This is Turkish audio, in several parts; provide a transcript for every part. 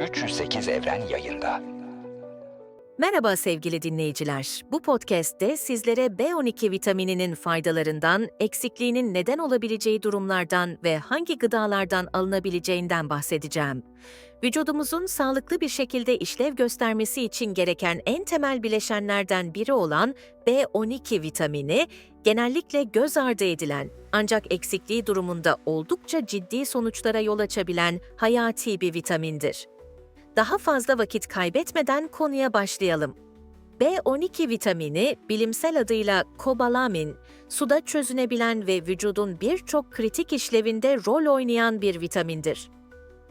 308 Evren yayında. Merhaba sevgili dinleyiciler. Bu podcast'te sizlere B12 vitamininin faydalarından, eksikliğinin neden olabileceği durumlardan ve hangi gıdalardan alınabileceğinden bahsedeceğim. Vücudumuzun sağlıklı bir şekilde işlev göstermesi için gereken en temel bileşenlerden biri olan B12 vitamini, genellikle göz ardı edilen ancak eksikliği durumunda oldukça ciddi sonuçlara yol açabilen hayati bir vitamindir. Daha fazla vakit kaybetmeden konuya başlayalım. B12 vitamini, bilimsel adıyla kobalamin, suda çözünebilen ve vücudun birçok kritik işlevinde rol oynayan bir vitamindir.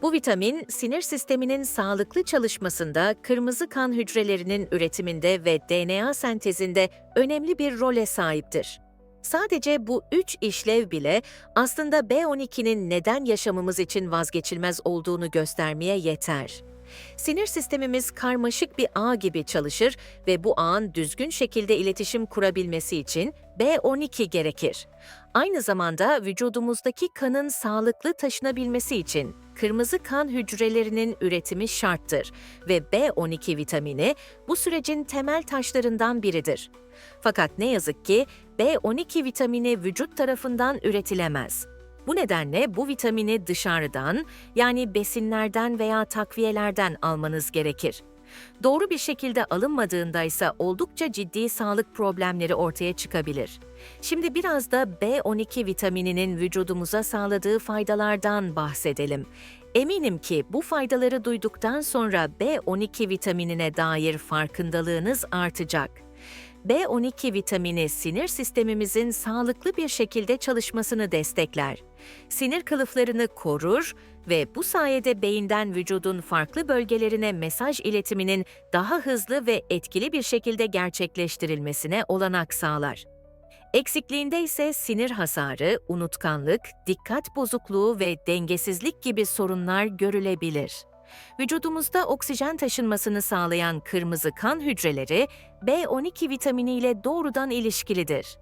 Bu vitamin, sinir sisteminin sağlıklı çalışmasında, kırmızı kan hücrelerinin üretiminde ve DNA sentezinde önemli bir role sahiptir. Sadece bu üç işlev bile aslında B12'nin neden yaşamımız için vazgeçilmez olduğunu göstermeye yeter. Sinir sistemimiz karmaşık bir ağ gibi çalışır ve bu ağın düzgün şekilde iletişim kurabilmesi için B12 gerekir. Aynı zamanda vücudumuzdaki kanın sağlıklı taşınabilmesi için kırmızı kan hücrelerinin üretimi şarttır ve B12 vitamini bu sürecin temel taşlarından biridir. Fakat ne yazık ki B12 vitamini vücut tarafından üretilemez. Bu nedenle bu vitamini dışarıdan yani besinlerden veya takviyelerden almanız gerekir. Doğru bir şekilde alınmadığında ise oldukça ciddi sağlık problemleri ortaya çıkabilir. Şimdi biraz da B12 vitamininin vücudumuza sağladığı faydalardan bahsedelim. Eminim ki bu faydaları duyduktan sonra B12 vitaminine dair farkındalığınız artacak. B12 vitamini sinir sistemimizin sağlıklı bir şekilde çalışmasını destekler. Sinir kılıflarını korur ve bu sayede beyinden vücudun farklı bölgelerine mesaj iletiminin daha hızlı ve etkili bir şekilde gerçekleştirilmesine olanak sağlar. Eksikliğinde ise sinir hasarı, unutkanlık, dikkat bozukluğu ve dengesizlik gibi sorunlar görülebilir. Vücudumuzda oksijen taşınmasını sağlayan kırmızı kan hücreleri B12 vitamini ile doğrudan ilişkilidir.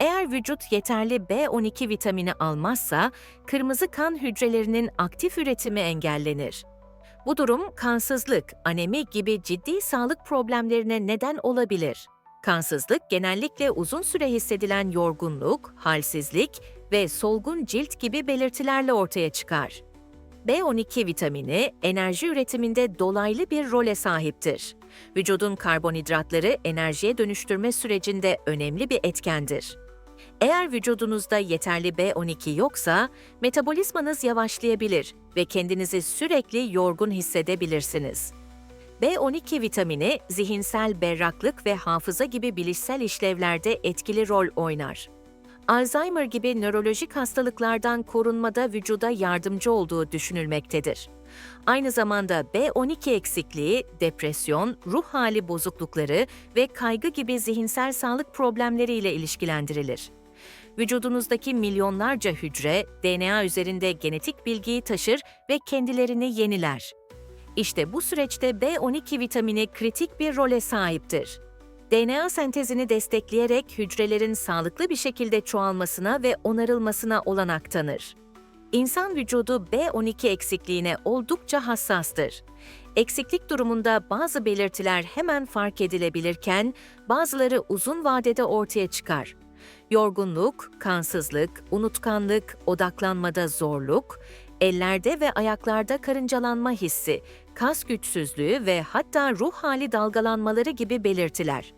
Eğer vücut yeterli B12 vitamini almazsa kırmızı kan hücrelerinin aktif üretimi engellenir. Bu durum kansızlık, anemi gibi ciddi sağlık problemlerine neden olabilir. Kansızlık genellikle uzun süre hissedilen yorgunluk, halsizlik ve solgun cilt gibi belirtilerle ortaya çıkar. B12 vitamini enerji üretiminde dolaylı bir role sahiptir. Vücudun karbonhidratları enerjiye dönüştürme sürecinde önemli bir etkendir. Eğer vücudunuzda yeterli B12 yoksa, metabolizmanız yavaşlayabilir ve kendinizi sürekli yorgun hissedebilirsiniz. B12 vitamini zihinsel berraklık ve hafıza gibi bilişsel işlevlerde etkili rol oynar. Alzheimer gibi nörolojik hastalıklardan korunmada vücuda yardımcı olduğu düşünülmektedir. Aynı zamanda B12 eksikliği, depresyon, ruh hali bozuklukları ve kaygı gibi zihinsel sağlık problemleriyle ilişkilendirilir. Vücudunuzdaki milyonlarca hücre DNA üzerinde genetik bilgiyi taşır ve kendilerini yeniler. İşte bu süreçte B12 vitamini kritik bir role sahiptir. DNA sentezini destekleyerek hücrelerin sağlıklı bir şekilde çoğalmasına ve onarılmasına olanak tanır. İnsan vücudu B12 eksikliğine oldukça hassastır. Eksiklik durumunda bazı belirtiler hemen fark edilebilirken bazıları uzun vadede ortaya çıkar. Yorgunluk, kansızlık, unutkanlık, odaklanmada zorluk, ellerde ve ayaklarda karıncalanma hissi, kas güçsüzlüğü ve hatta ruh hali dalgalanmaları gibi belirtiler.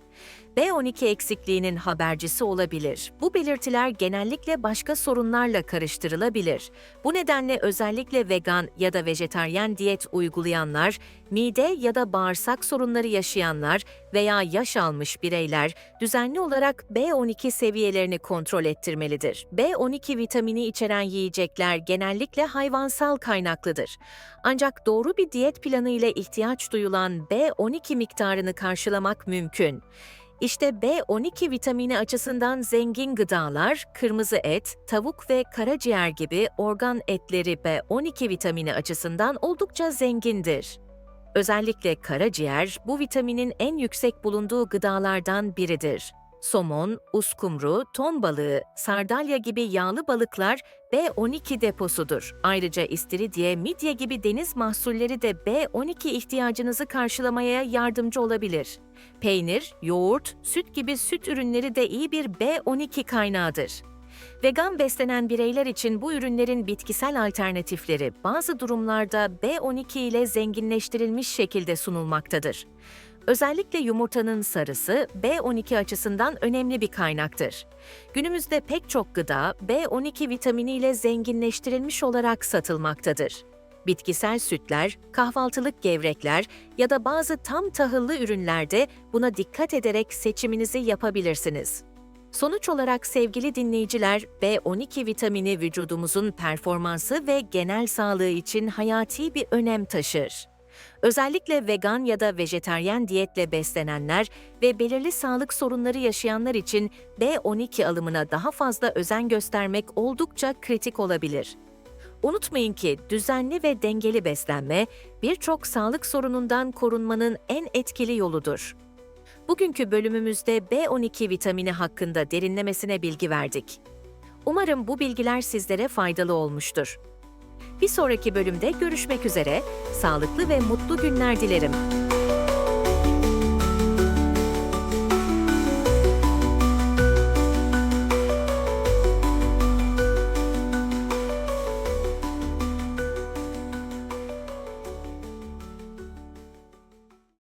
B12 eksikliğinin habercisi olabilir. Bu belirtiler genellikle başka sorunlarla karıştırılabilir. Bu nedenle özellikle vegan ya da vejetaryen diyet uygulayanlar, mide ya da bağırsak sorunları yaşayanlar veya yaş almış bireyler düzenli olarak B12 seviyelerini kontrol ettirmelidir. B12 vitamini içeren yiyecekler genellikle hayvansal kaynaklıdır. Ancak doğru bir diyet planı ile ihtiyaç duyulan B12 miktarını karşılamak mümkün. İşte B12 vitamini açısından zengin gıdalar, kırmızı et, tavuk ve karaciğer gibi organ etleri B12 vitamini açısından oldukça zengindir. Özellikle karaciğer bu vitaminin en yüksek bulunduğu gıdalardan biridir. Somon, uskumru, ton balığı, sardalya gibi yağlı balıklar B12 deposudur. Ayrıca istiridye, midye gibi deniz mahsulleri de B12 ihtiyacınızı karşılamaya yardımcı olabilir. Peynir, yoğurt, süt gibi süt ürünleri de iyi bir B12 kaynağıdır. Vegan beslenen bireyler için bu ürünlerin bitkisel alternatifleri bazı durumlarda B12 ile zenginleştirilmiş şekilde sunulmaktadır. Özellikle yumurtanın sarısı B12 açısından önemli bir kaynaktır. Günümüzde pek çok gıda B12 vitaminiyle zenginleştirilmiş olarak satılmaktadır. Bitkisel sütler, kahvaltılık gevrekler ya da bazı tam tahıllı ürünlerde buna dikkat ederek seçiminizi yapabilirsiniz. Sonuç olarak sevgili dinleyiciler, B12 vitamini vücudumuzun performansı ve genel sağlığı için hayati bir önem taşır. Özellikle vegan ya da vejeteryen diyetle beslenenler ve belirli sağlık sorunları yaşayanlar için B12 alımına daha fazla özen göstermek oldukça kritik olabilir. Unutmayın ki düzenli ve dengeli beslenme birçok sağlık sorunundan korunmanın en etkili yoludur. Bugünkü bölümümüzde B12 vitamini hakkında derinlemesine bilgi verdik. Umarım bu bilgiler sizlere faydalı olmuştur. Bir sonraki bölümde görüşmek üzere, sağlıklı ve mutlu günler dilerim.